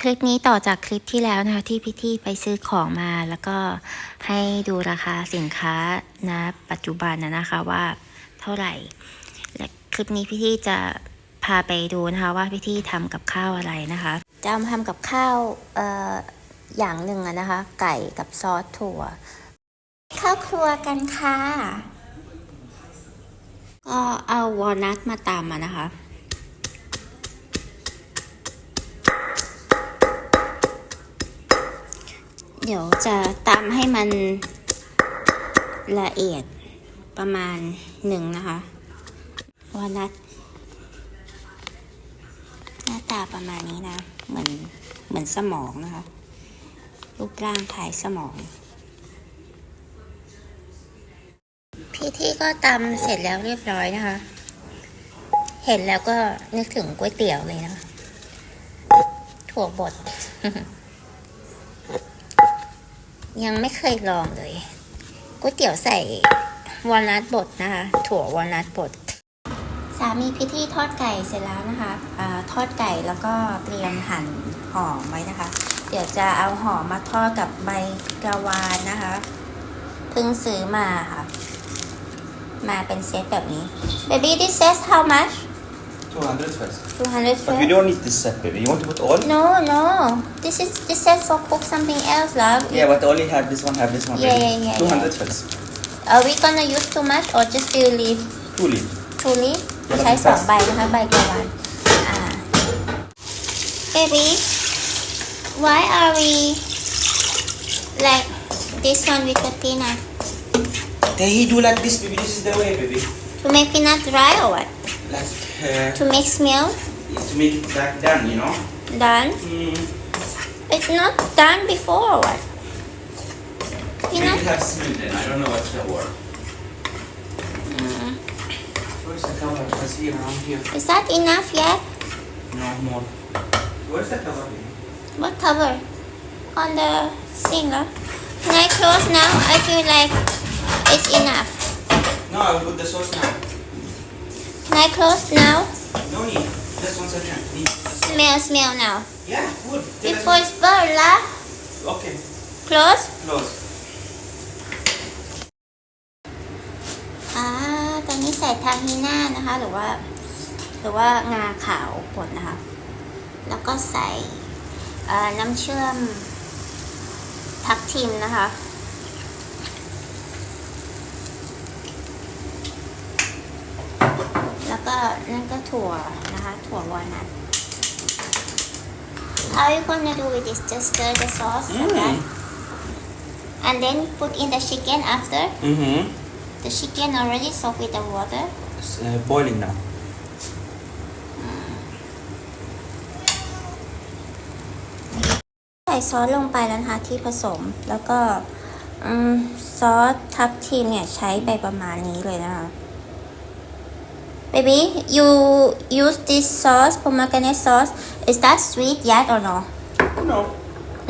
คลิปนี้ต่อจากคลิปที่แล้วนะคะที่พี่ที่ไปซื้อของมาแล้วก็ให้ดูราคาสินค้านะปัจจุบันนะนะคะว่าเท่าไหร่ และคลิปนี้พี่ที่จะพาไปดูนะคะว่าพี่ที่ทำกับข้าวอะไรนะคะจะเอามาทำกับข้าวเอ่ออย่างหนึ่งอะนะคะ ไก่กับซอสถั่วเข้าครัวกันค่ะก็เอาวอลนัทมาตำมานะคะ เดี๋ยวจะตำให้มันละเอียดประมาณหนึ่งนะคะวอลนัทหน้าตาประมาณนี้นะ เหมือนเหมือนสมองนะคะ รูปร่างคล้ายสมอง พี่ที่ก็ตำเสร็จแล้วเรียบร้อยนะคะ เห็นแล้วก็นึกถึงก๋วยเตี๋ยวเลยนะคะถั่วบด ยังไม่เคยลองเลยก๋วยเตี๋ยวใส่วอลนัทบดนะคะ ถั่ววอลนัทบดสามีพิธีทอดไก่เสร็จแล้วนะคะอทอดไก่แล้วก็เตรียมหั่นหอมไว้นะคะ เดี๋ยวจะเอาหอมมาทอดกับใบกระวานนะคะเพิ่งซื้อมาค่ะ มาเป็นเซตแบบนี้ baby this says how much 200 first. 200 But we don't need this set, baby. You want to put all? no no this is this says for cook something else love Yeah, but only have this one, have this one. Yeah, baby. yeah, yeah, 200 first. are we gonna use too much or just few leaf Two leaf. two leaf ใช้สองใบนะคะ ใบกระวานอ่า baby why are we like this one with the peanut They do like this, baby. This is the way, baby. to make peanut dry or what Like uh, to make milk to make it back done, you know. done Mm. it's not done before or what Maybe has smell then. I don't know what's the word. Where's the cover? Let's see around here. is that enough yet No more. Where's the cover? what cover on the huh? can I close now I feel like it's enough No, I will put the sauce now. Can I close now No need. Just one second. Need. smell smell now Yeah, good. Tell us- before it's burn lah Okay. close Close. อ่าตอนนี้ใส่ทาฮิน่านะคะ หรือว่า หรือว่างาขาวบดนะคะ แล้วก็ใส่เอ่อน้ำเชื่อมทับทิมนะคะ แล้ว ก็นั่นก็ถั่วนะคะ ถั่ววอลนัท How are you gonna do with this? Just stir the sauce like that, and then put in the chicken after. Mm-hmm. The chicken already soaked with the water. It's uh, boiling now. ใส่ซอสลงไปแล้วนะคะที่ผสมแล้วก็อืมซอสทับทิมเนี่ยใช้ไปประมาณนี้เลยนะคะ Baby you use this sauce pomegranate sauce is that sweet yet or no No,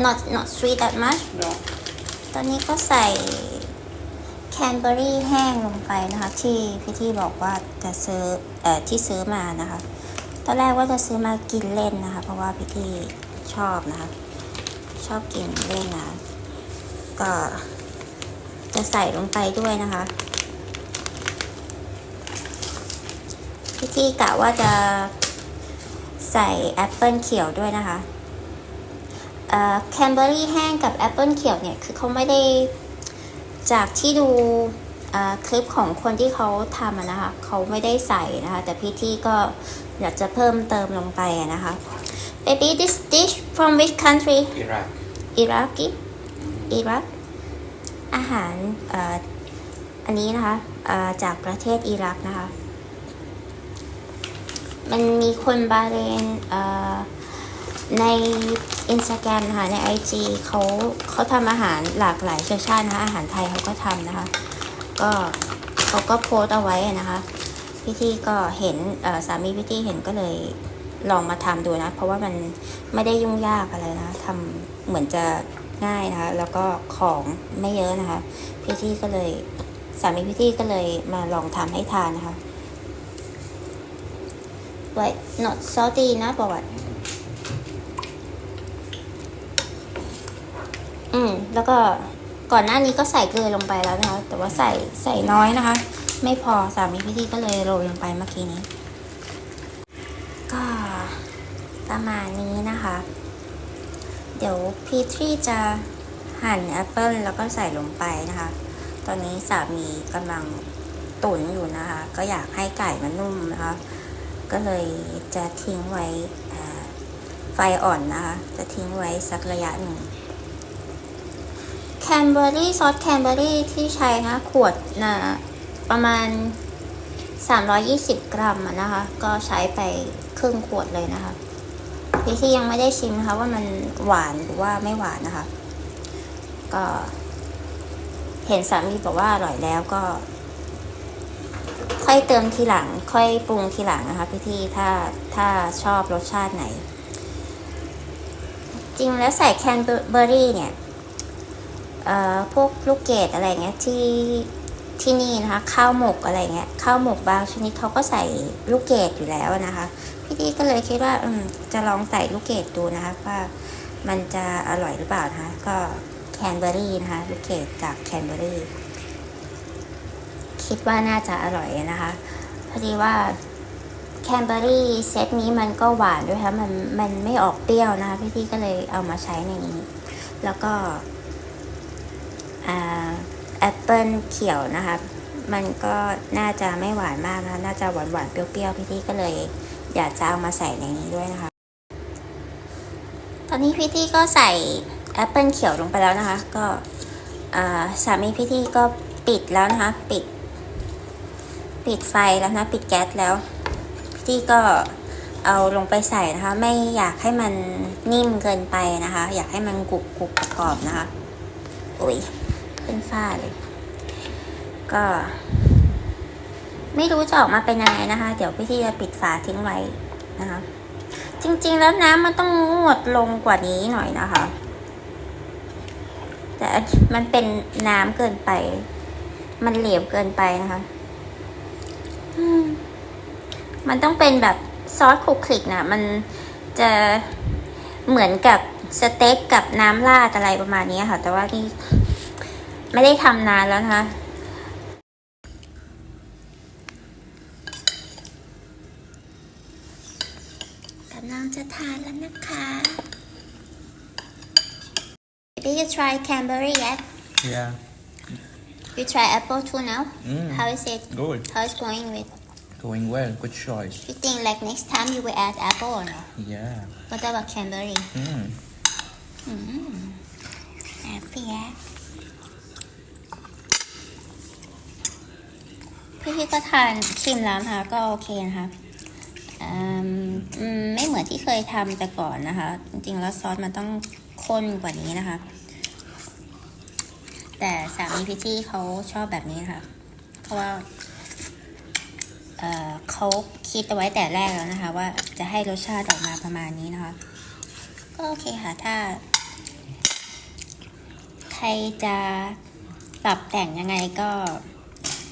not not sweet that much no. ตอนนี้ก็ใส่แคนเบอรี่แห้งลงไปนะคะ ที่พี่ที่บอกว่าจะซื้อเอ่อที่ซื้อมานะคะ ตอนแรกว่าจะซื้อมากินเล่นนะคะ เพราะว่าพี่ที่ชอบนะคะ ชอบกินเล่นนะก็จะใส่ลงไปด้วยนะคะ พี่ที่กะว่าจะใส่แอปเปิลเขียวด้วยนะคะแคนเบอรี่แห้งกับแอปเปิลเขียวเนี่ย คือเขาไม่ได้จากที่ดูเอ่อคลิปของคนที่เขาทำอะนะคะเขาไม่ได้ใส่นะคะ แต่พี่ที่ก็อยากจะเพิ่มเติมลงไปอะนะคะ Baby this dish from which country Iraq. Iraqi อิรักอาหารเอ่ออันนี้นะคะเอ่อจากประเทศอิรักนะคะ มันมีคนบาเรนเอ่อในอินสตาแกรมนะคะใน IG เขาเขาทำอาหารหลากหลายเชื้อชาตินะคะอาหารไทยเขาก็ทำนะคะ ก็เขาก็โพสต์เอาไว้นะคะพี่ที่ก็เห็นสามีพี่ที่เห็นก็เลยลองมาทำดูนะ เพราะว่ามันไม่ได้ยุ่งยากอะไรนะทำเหมือนจะง่ายนะคะ แล้วก็ของไม่เยอะนะคะ พี่ที่ก็เลยสามีพี่ที่ก็เลยมาลองทำให้ทานนะคะ but not salty นะประวัติแล้วก็ก่อนหน้านี้ก็ใส่เกลือลงไปแล้วนะคะ แต่ว่าใส่ใส่น้อยนะคะ ไม่พอสามีพี่ที่ก็เลยโรยลงไปเมื่อกี้นี้ ก็ประมาณนี้นะคะ เดี๋ยวพี่ทรีจะหั่นแอปเปิลแล้วก็ใส่ลงไปนะคะ ตอนนี้สามีกำลังตุ๋นอยู่นะคะ ก็อยากให้ไก่มันนุ่มนะคะ ก็เลยจะทิ้งไว้ไฟอ่อนนะคะ จะทิ้งไว้สักระยะหนึ่งแคนเบอรี่ซอสแคนเบอรี่ที่ใช้นะ ขวดนะประมาณ 320 กรัมนะคะ ก็ใช้ไปครึ่งขวดเลยนะคะพี่ที่ยังไม่ได้ชิมนะคะ ว่ามันหวานหรือว่าไม่หวานนะคะ ก็ เห็นสามีบอกว่าอร่อยแล้วก็ ค่อยเติมทีหลัง ค่อยปรุงทีหลังนะคะพี่ที่ถ้าถ้าชอบรสชาติไหน จริงแล้วใส่แคนเบอรี่เนี่ยเอ่อพวกลูกเกดอะไรเงี้ยที่ที่นี่นะคะข้าวหมกอะไรเงี้ยข้าวหมกบางชนิดเขาก็ใส่ลูกเกดอยู่แล้วนะคะ พี่ดีก็เลยคิดว่าอืมจะลองใส่ลูกเกดดูนะคะว่ามันจะอร่อยหรือเปล่านะคะก็แคนเบอรี่นะคะลูกเกดจากแคนเบอรี่ คิดว่าน่าจะอร่อยนะคะ พอดีว่าแคนเบอรี่เซตนี้มันก็หวานด้วยค่ะมันมันไม่ออกเปรี้ยวนะคะ พี่ดีก็เลยเอามาใช้ในนี้ แล้วก็แอปเปิลเขียวนะคะ มันก็น่าจะไม่หวานมากนะคะน่าจะหวานหวานๆเปรี้ยวๆพี่ที่ก็เลยอยากจะเอามาใส่ในนี้ด้วยนะคะ ตอนนี้พี่ที่ก็ใส่แอปเปิลเขียวลงไปแล้วนะคะ ก็สามีพี่ที่ก็ปิดแล้วนะคะ ปิด ปิดไฟแล้วนะ ปิดแก๊สแล้วพี่ก็เอาลงไปใส่นะคะ ไม่อยากให้มันนิ่มเกินไปนะคะ อยากให้มันกรุบกรุบกรอบนะคะอุ้ยขึ้นฟ้าเลย ก็ ไม่รู้จะออกมาเป็นยังไงนะคะ เดี๋ยวพี่ที่จะปิดฝาทิ้งไว้นะคะ จริงๆแล้วน้ำมันต้องงวดลงกว่านี้หน่อยนะคะ แต่มันเป็นน้ำเกินไป มันเหลวเกินไปนะคะ มันต้องเป็นแบบซอสคลุกคลิกนะมันจะเหมือนกับสเต็กกับน้ำราดอะไรประมาณนี้ค่ะ แต่ว่านี่ไม่ได้ทำนานแล้วนะคะกำลังจะทานแล้วนะคะ Did you try Canberra yet? Yeah. You try apple too now? Mm. How is it? Good. How is going with? Going well. Good choice. You think like next time you will add apple or no? Yeah. What about Canberra? Mm. Mm. Happy, yeah. พี่พี่ก็ทานชิมแล้วนะคะก็โอเคนะคะอืมอืมไม่เหมือนที่เคยทำแต่ก่อนนะคะ จริงๆแล้วซอสมันต้องข้นกว่านี้นะคะ แต่สามีพี่ที่เขาชอบแบบนี้นะคะเพราะว่า เเขาคิดเอาไว้แต่แรกแล้วนะคะ ว่าจะให้รสชาติออกมาประมาณนี้นะคะ ก็โอเคค่ะถ้า ใครจะปรับแต่งยังไงก็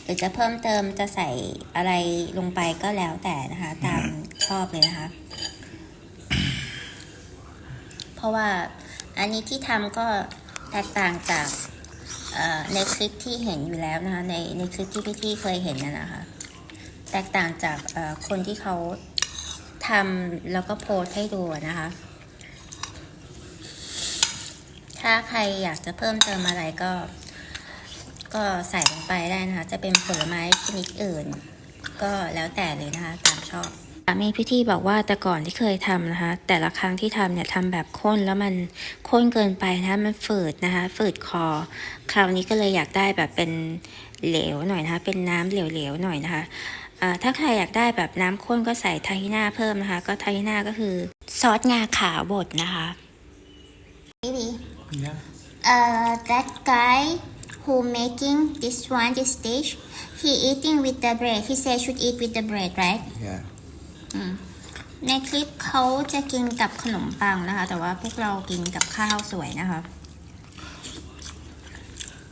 หรือจะเพิ่มเติมจะใส่อะไรลงไปก็แล้วแต่นะคะ ตามชอบเลยนะคะ เพราะว่าอันนี้ที่ทำก็แตกต่างจากในคลิปที่เห็นอยู่แล้วนะคะ ในในคลิปที่พี่ที่เคยเห็นนะนะคะ แตกต่างจากคนที่เขาทำแล้วก็โพสให้ดูนะคะ ถ้าใครอยากจะเพิ่มเติมอะไรก็ ก็ใส่ลงไปได้นะคะ จะเป็นผลไม้ชนิดอื่น ก็แล้วแต่เลยนะคะตามชอบมีพี่ที่บอกว่าแต่ก่อนที่เคยทำนะคะ แต่ละครั้งที่ทำเนี่ยทำแบบข้นแล้วมันข้นเกินไปนะคะมันฝืดนะคะ ฝืดคอ คราวนี้ก็เลยอยากได้แบบเป็นเหลวหน่อยนะคะ เป็นน้ำเหลวๆหน่อยนะคะ ถ้าใครอยากได้แบบน้ำข้นก็ใส่ทาฮิน่าเพิ่มนะคะ ก็ทาฮิน่าก็คือซอสงาขาวบดนะคะ Maybe Yeah. uh, that guy who making this one this dish he eating with the bread he said should eat with the bread right Yeah. ในคลิปเขาจะกินกับขนมปังนะคะ แต่ว่าพวกเรากินกับข้าวสวยนะคะ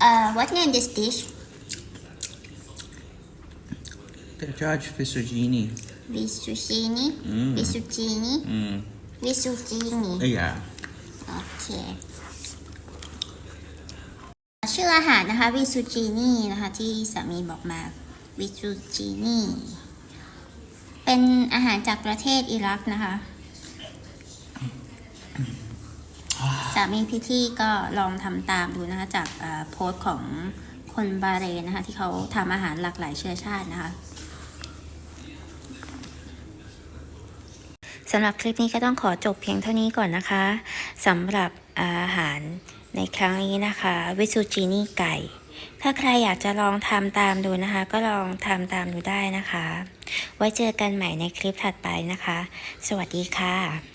uh, what name this dish The judge Fisuggini. Visuccini Mm. Visuccini Mm. Visuccini Yeah. โอเค ชื่ออาหารนะคะวิซูจินี่นะคะที่สามีบอกมาวิซูจินี่ เป็นอาหารจากประเทศอิรักนะคะ สามีพิธีก็ลองทำตามดูนะคะจากเอ่อโพสต์ของคนบาห์เรนนะคะที่เขาทำอาหารหลากหลายเชื้อชาตินะคะ สำหรับคลิปนี้ก็ต้องขอจบเพียงเท่านี้ก่อนนะคะสำหรับอาหารในครั้งนี้นะคะวิซูจินี่ไก่ ถ้าใครอยากจะลองทำตามดูนะคะ ก็ลองทำตามดูได้นะคะ ไว้เจอกันใหม่ในคลิปถัดไปนะคะ สวัสดีค่ะ